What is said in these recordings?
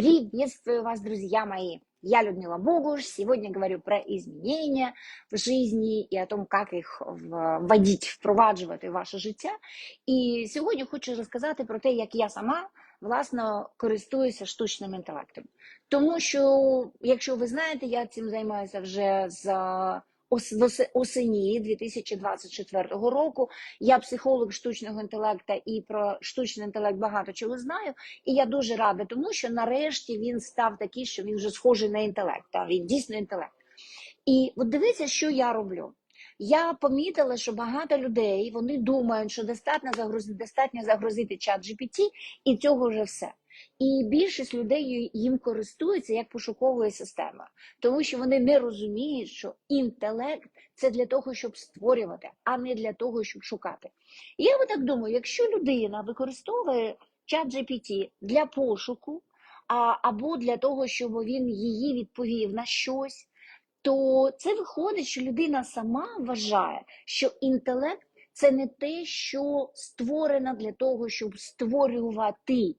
Приветствую вас, друзья мои! Я Людмила Богуш. Сегодня говорю про изменения в жизни і о том, як їх вводити, впроваджувати в ваше життя. І сьогодні хочу розказати про те, як я сама власно користуюся штучним інтелектом. Тому що, якщо ви знаєте, я цим займаюся вже з осені 2024 року. Я психолог штучного інтелекту і про штучний інтелект багато чого знаю. І я дуже рада, тому що нарешті він став такий, що він вже схожий на інтелект. Та він дійсно інтелект. І от дивіться, що я роблю. Я помітила, що багато людей вони думають, що достатньо загрузити, достатньо загрузити чат GPT, і цього вже все. І більшість людей їм користуються як пошуковою системою, тому що вони не розуміють, що інтелект це для того, щоб створювати, а не для того, щоб шукати. І я так думаю, якщо людина використовує чат GPT для пошуку, а, або для того, щоб він її відповів на щось, то це виходить, що людина сама вважає, що інтелект це не те, що створено для того, щоб створювати.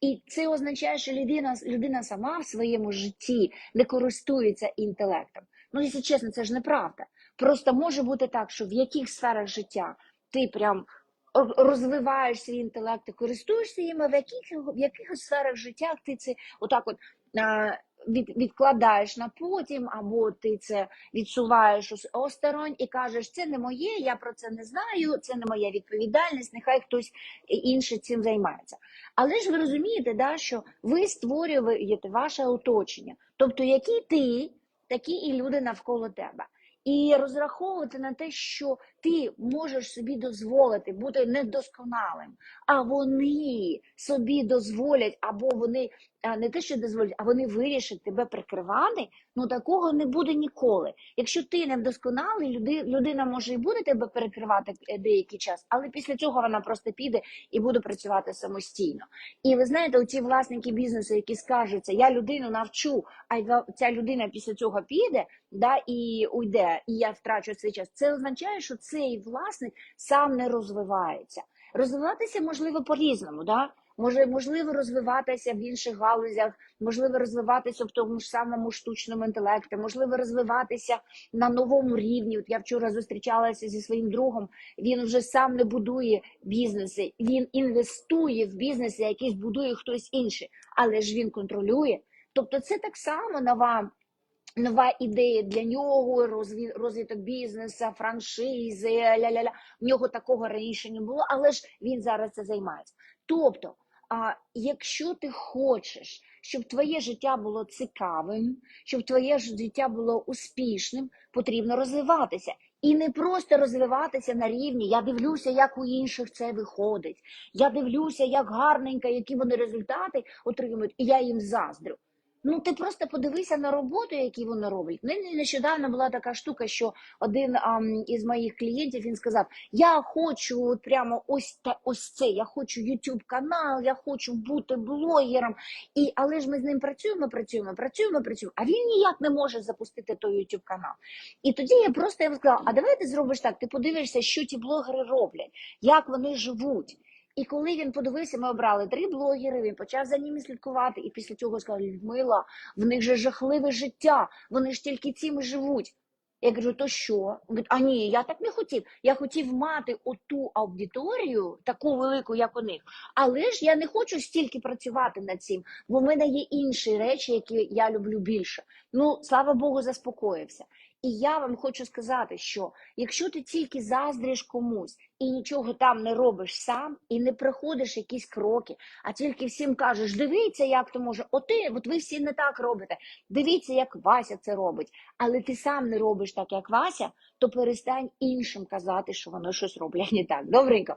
І це означає, що людина людина сама в своєму житті не користується інтелектом. Ну, якщо чесно, це ж неправда. Просто може бути так, що в яких сферах життя ти прям розвиваєш свій інтелект і користуєшся їм, а в яких в яких сферах життя ти це отак от від, відкладаєш на потім, або ти це відсуваєш осторонь і кажеш, це не моє, я про це не знаю, це не моя відповідальність, нехай хтось інший цим займається. Але ж ви розумієте, да, що ви створюєте ваше оточення. Тобто, які ти, такі і люди навколо тебе. І розраховувати на те, що ти можеш собі дозволити бути недосконалим, а вони собі дозволять, або вони не те, що дозволять, а вони вирішать тебе прикривати, ну такого не буде ніколи. Якщо ти не вдосконалий, людина може і буде тебе перекривати е, деякий час, але після цього вона просто піде і буде працювати самостійно. І ви знаєте, оці власники бізнесу, які скажуться, я людину навчу, а ця людина після цього піде да, і уйде, і я втрачу цей час. Це означає, що цей власник сам не розвивається. Розвиватися можливо по-різному. Да? Може, можливо, розвиватися в інших галузях, можливо, розвиватися в тому ж самому штучному інтелекті, можливо, розвиватися на новому рівні. От я вчора зустрічалася зі своїм другом. Він вже сам не будує бізнеси, він інвестує в бізнеси, який будує хтось інший, але ж він контролює. Тобто, це так само нова Нова ідея для нього, розвиток бізнесу, франшизи, ля-ля-ля. В нього такого раніше не було, але ж він зараз це займається. Тобто, а якщо ти хочеш, щоб твоє життя було цікавим, щоб твоє життя було успішним, потрібно розвиватися. І не просто розвиватися на рівні. Я дивлюся, як у інших це виходить. Я дивлюся, як гарненько, які вони результати отримують, і я їм заздрю. Ну, ти просто подивися на роботу, які вони роблять. Мені нещодавно була така штука, що один а, із моїх клієнтів він сказав: Я хочу от прямо ось та ось це. Я хочу YouTube канал, я хочу бути блогером. І але ж ми з ним працюємо, працюємо, працюємо, працюємо. А він ніяк не може запустити той YouTube канал. І тоді я просто я сказала: А давай ти зробиш так. Ти подивишся, що ті блогери роблять, як вони живуть. І коли він подивився, ми обрали три блогери, він почав за ними слідкувати, і після цього сказав, Людмила, в них же жахливе життя, вони ж тільки цим живуть. Я кажу, то що? Він говорить, а ні, я так не хотів. Я хотів мати оту аудиторію, таку велику, як у них. Але ж я не хочу стільки працювати над цим, бо в мене є інші речі, які я люблю більше. Ну, слава Богу, заспокоївся. І я вам хочу сказати, що якщо ти тільки заздриш комусь і нічого там не робиш сам, і не приходиш якісь кроки, а тільки всім кажеш, дивіться, як то може, оти, от ви всі не так робите. Дивіться, як Вася це робить. Але ти сам не робиш так, як Вася, то перестань іншим казати, що вони щось роблять не так. Добренько.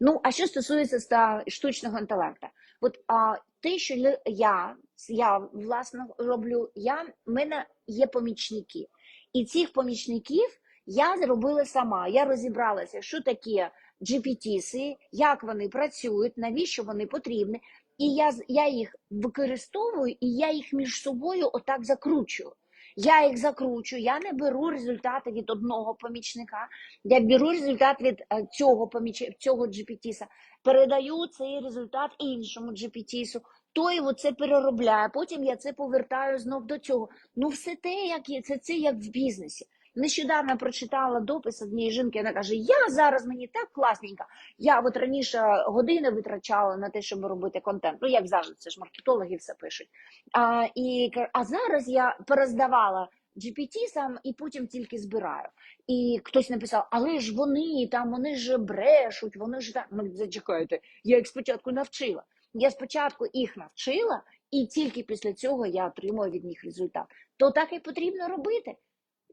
Ну, а що стосується штучного інтелекту? От а, те, що я, я власне роблю, я в мене є помічники. І цих помічників я зробила сама. Я розібралася, що таке GPT, як вони працюють, навіщо вони потрібні. І я я їх використовую, і я їх між собою отак закручую. Я їх закручу, я не беру результати від одного помічника, я беру результат від е, цього поміч... цього GPT, передаю цей результат іншому GPT, той це переробляє, потім я це повертаю знов до цього. Ну, все те, як є, це, це як в бізнесі. Нещодавно прочитала допис однієї жінки, вона каже: Я зараз мені так класненько. Я от раніше години витрачала на те, щоб робити контент. Ну, як завжди, це ж маркетологи все пишуть. А, і, а зараз я перездавала GPT сам і потім тільки збираю. І хтось написав, але ж вони там, вони ж брешуть, вони ж. Ну, зачекайте, я їх спочатку навчила. Я спочатку їх навчила, і тільки після цього я отримую від них результат. То так і потрібно робити.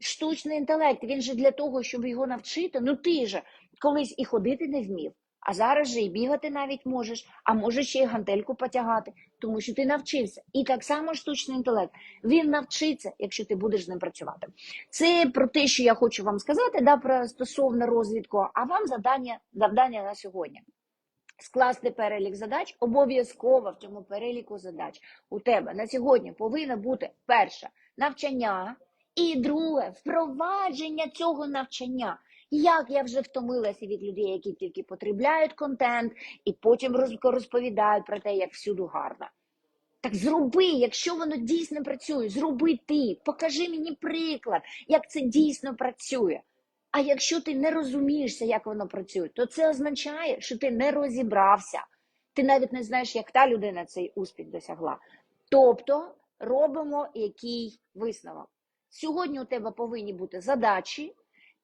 Штучний інтелект, він же для того, щоб його навчити. Ну ти же колись і ходити не вмів, а зараз же і бігати навіть можеш, а можеш ще й гантельку потягати, тому що ти навчився. І так само штучний інтелект. Він навчиться, якщо ти будеш з ним працювати. Це про те, що я хочу вам сказати, да, про стосовно розвідку, а вам завдання, завдання на сьогодні. Скласти перелік задач обов'язково в цьому переліку задач у тебе на сьогодні повинно бути перше навчання, і друге впровадження цього навчання. Як я вже втомилася від людей, які тільки потребляють контент і потім розповідають про те, як всюди гарно. Так зроби, якщо воно дійсно працює, зроби ти, покажи мені приклад, як це дійсно працює. А якщо ти не розумієшся, як воно працює, то це означає, що ти не розібрався. Ти навіть не знаєш, як та людина цей успіх досягла. Тобто робимо який висновок. Сьогодні у тебе повинні бути задачі,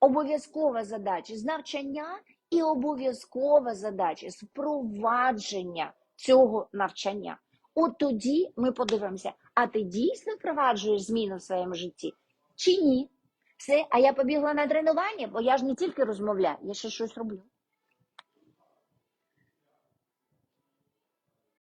обов'язкова задача з навчання і обов'язкова задача впровадження цього навчання. От тоді ми подивимося, а ти дійсно впроваджуєш зміни в своєму житті чи ні? Все, а я побігла на тренування, бо я ж не тільки розмовляю, я ще щось роблю.